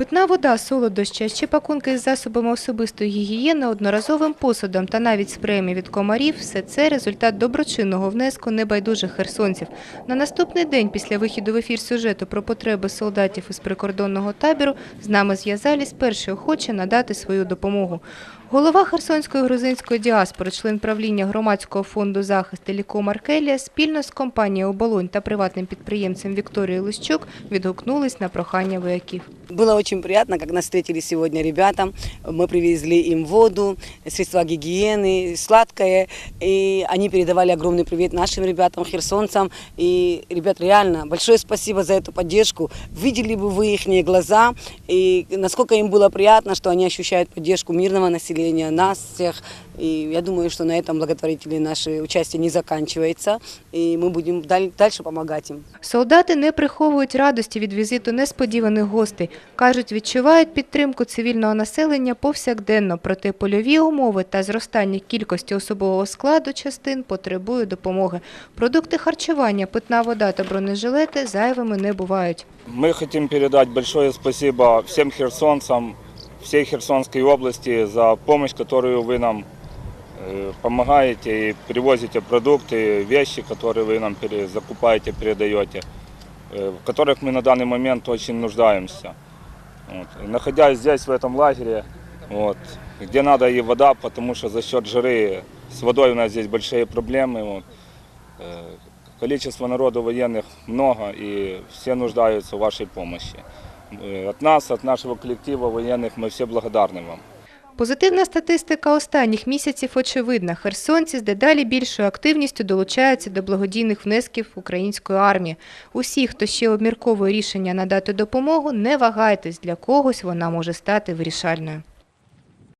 Питна вода, солодощі, ще пакунки з засобами особистої гігієни, одноразовим посудом та навіть спреями від комарів – все це результат доброчинного внеску небайдужих херсонців. На наступний день після вихіду в ефір сюжету про потреби солдатів із прикордонного табору з нами зв'язались перші охочі надати свою допомогу. Голова Херсонської грузинської діаспори, член правління громадського фонду захист Еліко Маркелія спільно з компанією «Оболонь» та приватним підприємцем Вікторією Лищук відгукнулись на прохання вояків. Было очень приятно, как нас встретили сегодня ребята. Мы привезли им воду, средства гигиены, сладкое. И они передавали огромный привет нашим ребятам, херсонцам. И, ребят, реально, большое спасибо за эту поддержку. Видели бы вы их глаза, и насколько им было приятно, что они ощущают поддержку мирного населения, нас всех. И я думаю, что на этом благотворительное наше участие не заканчивается. И мы будем даль- дальше помогать им. Солдати не приховують радості від візиту несподіваних гостей. Кажуть, відчувають підтримку цивільного населення повсякденно, проте польові умови та зростання кількості особового складу частин потребують допомоги. Продукти харчування, питна вода та бронежилети зайвими не бувають. Мы хотим передать большое спасибо всем херсонцам, всей Херсонской области за помощь, которую вы нам э, помогаете и привозите продукты, вещи, которые вы нам пере- закупаете, передаете, э, в которых мы на данный момент очень нуждаемся. Вот. И Находясь здесь, в этом лагере, вот, где надо и вода, потому что за счет жары с водой у нас здесь большие проблемы. Вот. Э, Количество народу военных много, и все нуждаются в вашей помощи. Э, От нас, от нашего коллектива военных, мы все благодарны вам. Позитивна статистика останніх місяців очевидна. Херсонці з дедалі більшою активністю долучаються до благодійних внесків української армії. Усі, хто ще обмірковує рішення надати допомогу, не вагайтесь, для когось вона може стати вирішальною.